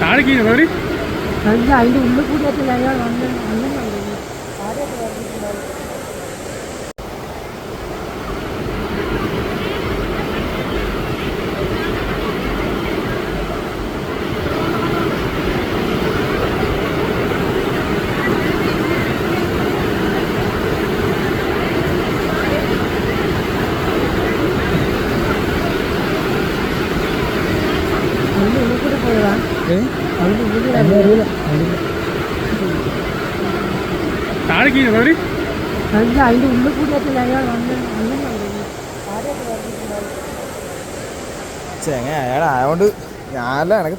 താഴേക്ക് അതിന്റെ ഉള്ളിൽ കൂടിയായിട്ട് ഞങ്ങൾ വന്ന് അങ്ങനെ താഴേക്ക് കയറി അല്ല ഉള്ളിൽ അയാൾ ചെങ്ങ അയാളായോണ്ട് ഞാനല്ല എനിക്ക്